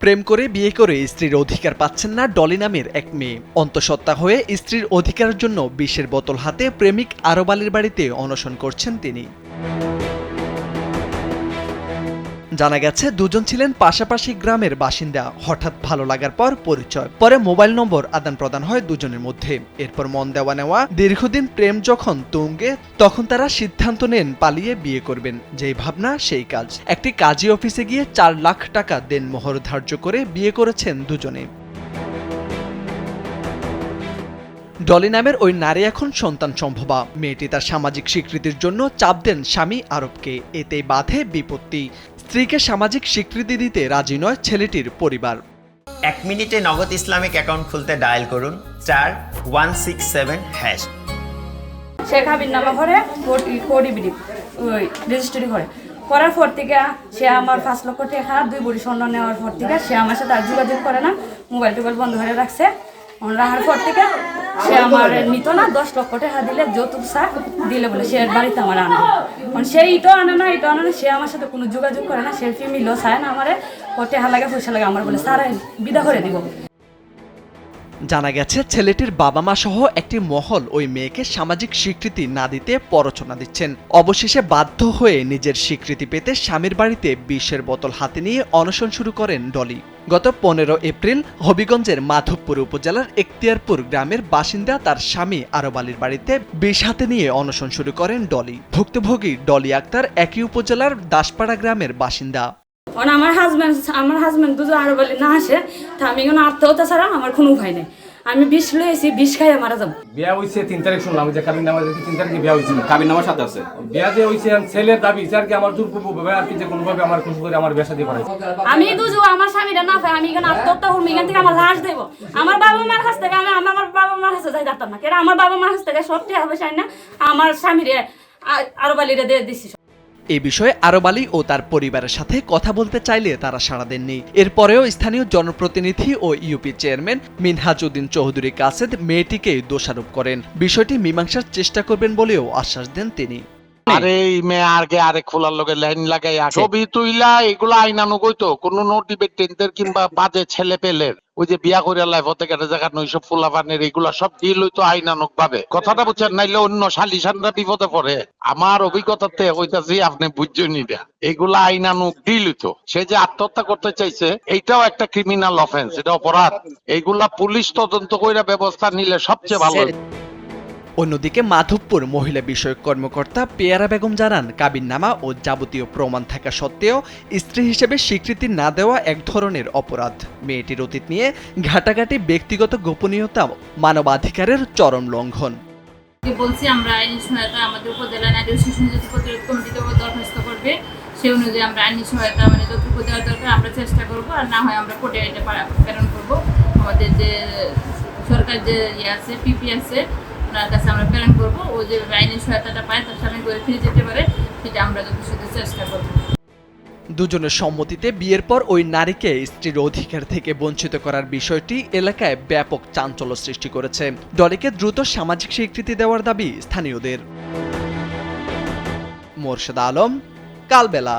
প্রেম করে বিয়ে করে স্ত্রীর অধিকার পাচ্ছেন না ডলি নামের এক মেয়ে। অন্তঃসত্ত্বা হয়ে স্ত্রীর অধিকারের জন্য বিষের বোতল হাতে প্রেমিক আরবালির বাড়িতে অনশন করছেন তিনি। জানা গেছে, দুজন ছিলেন পাশাপাশি গ্রামের বাসিন্দা। হঠাৎ ভালো লাগার পর পরিচয়। পরে মোবাইল নম্বর আদান প্রদান হয় দুজনের মধ্যে। এরপর মন দেওয়া নেওয়া, দীর্ঘদিন প্রেম যখন তুঙ্গে, তখন তারা সিদ্ধান্ত নেন পালিয়ে বিয়ে করবেন। যেই ভাবনা, সেই কাজ। একটি কাজী অফিসে গিয়ে চার লাখ টাকা দেনমোহর ধার্য করে বিয়ে করেছেন দুজনে। ডলি নামের ওই নারী এখন সন্তান সম্ভবা। মেয়েটি তার সামাজিক স্বীকৃতির জন্য চাপ দেন স্বামী আরবকে। এতেই বাধে বিপত্তি। স্ত্রীকে সামাজিক স্বীকৃতি দিতে রাজি নয় ছেলেটির পরিবার। এক মিনিটে নগদ ইসলামিক অ্যাকাউন্ট খুলতে ডায়াল করুন চার one six seven hash. Sheikh Habib নামা করে কোডিবিডি ওই রেজিস্ট্রি করে করার পর থেকে সে আমার পাঁচ লক্ষ টাকা দুই বড়ি স্বর্ণ নেওয়ার পর থেকে সে আমার সাথে আর যোগাযোগ করে না মোবাইল টোবাইল বন্ধ করে রাখছে। রাখার পর থেকে সে আমার নিত না, দশ লক্ষ টাকা দিলে যৌতুক সার দিলে বলে সে বাড়িতে আমার আনে। মানে সে ইটো আনে না ইটো আনে না, সে আমার সাথে কোনো যোগাযোগ করে না, সে ফ্যামিলিও চায় না আমার টাকা লাগে, পয়সা লাগে, আমার বলে, স্যার বিদা করে দিব। জানা গেছে, ছেলেটির বাবা মা সহ একটি মহল ওই মেয়েকে সামাজিক স্বীকৃতি না দিতে পরচনা দিচ্ছেন। অবশেষে বাধ্য হয়ে নিজের স্বীকৃতি পেতে স্বামীর বাড়িতে বিষের বোতল হাতে নিয়ে অনশন শুরু করেন ডলি। গত পনেরো এপ্রিল হবিগঞ্জের মাধবপুর উপজেলার এখতিয়ারপুর গ্রামের বাসিন্দা তার স্বামী আরব আলীর বাড়িতে বিষ হাতে নিয়ে অনশন শুরু করেন ডলি। ভুক্তভোগী ডলি আক্তার একই উপজেলার দাসপাড়া গ্রামের বাসিন্দা। কারণ আমার হাজব্যান্ড আমার হাজব্যান্ড দুজন আরও বলে না আসে তা আমি কোনো আত্মহত্যা ছাড়া আমার কোনো উপায় নেই। আমি বিষ লয়েছি বিষ খাইয়ে মারা যাব। বিয়া হইছে তিন তারিখ শুনলাম যে কাবিন নামা তিন তারিখে বিয়া হয়েছিল কাবিন নামার সাথে আছে। বিয়া যে হইছে এখন ছেলের দাবি আর কি আমার দুর্পূর্ব ভাবে আর কি যে কোনোভাবে আমার খুশি করে আমার বিয়া শাদী করাইছে আমি দুজো আমার স্বামীরা না পাই আমি এখানে আত্মহত্যা করব এখান থেকে আমার লাশ দেবো। আমার বাবা মার কাছ থেকে আমি আমি আমার বাবা মার কাছে যাই যাতাম না। কেন? আমার বাবা মার কাছ থেকে সব টাকা পয়সা না আমার স্বামীরে আ- আরও বালিরে দিয়ে দিছি এ বিষয়ে আরব আলী ও তার পরিবারের সাথে কথা বলতে চাইলে তারা সাড়া দেননি। এরপরেও স্থানীয় জনপ্রতিনিধি ও ইউপি চেয়ারম্যান মিনহাজ উদ্দিন চৌধুরী কাসেদ মেয়েটিকে দোষারোপ করেন। বিষয়টি মীমাংসার চেষ্টা করবেন বলেও আশ্বাস দেন তিনি। আরে এই মেয়ে আগে আরে খোলার লগে লাইন লাগাই ছবি তুইলা এগুলো আইনানো কইতো কোন নোটিবে টেন্টের কিংবা বাজে ছেলে পেলের। ওই যে বিয়া করে লাইফ হতে গেলে জায়গা নৈসব ফুলা পানের এগুলা সব ডিল হইতো আইনানুক ভাবে কথাটা বুঝছেন? নাইলে অন্য শালিশানরা বিপদে পড়ে। আমার অভিজ্ঞতাতে হইতাছি আপনি বুঝছেন নিটা এগুলা আইনানুক ডিল হইতো। সে যে আত্মহত্যা করতে চাইছে এইটাও একটা ক্রিমিনাল অফেন্স এটা অপরাধ। এইগুলা পুলিশ তদন্ত কইরা ব্যবস্থা নিলে সবচেয়ে ভালো। অন্যদিকে মাধবপুর মহিলা বিষয়ক কর্মকর্তা পেয়ারা বেগম জানান, কাবিননামা ও যাবতীয় প্রমাণ থাকা সত্ত্বেও স্ত্রী হিসেবে স্বীকৃতি না দেওয়া এক ধরনের অপরাধ। মেয়েটির অতীত নিয়ে ঘাটাঘাটি ব্যক্তিগত গোপনীয়তা মানবাধিকারের চরম লঙ্ঘন। বলছি, আমরা আইনি সহায়তা আমাদের উপজেলা নারী শিশু নির্যাতন প্রতিরোধ কমিটিতে দরখাস্ত করবে। সেই অনুযায়ী আমরা আইনি সহায়তা মানে যতটুকু দেওয়ার দরকার, আমরা চেষ্টা করব আর না হয় আমরা কোর্টে এটা প্রেরণ করব। আমাদের যে সরকার যে ইয়ে আছে, পিপি আছে ওনার কাছে আমরা প্রেরণ করব, ও যে আইনি সহায়তাটা পায় তার স্বামী করে ফিরে যেতে পারে, সেটা আমরা যথেষ্ট চেষ্টা করব। দুজনের সম্মতিতে বিয়ের পর ওই নারীকে স্ত্রীর অধিকার থেকে বঞ্চিত করার বিষয়টি এলাকায় ব্যাপক চাঞ্চল্য সৃষ্টি করেছে। ডলিকে দ্রুত সামাজিক স্বীকৃতি দেওয়ার দাবি স্থানীয়দের। মোর্শেদ আলম, কালবেলা।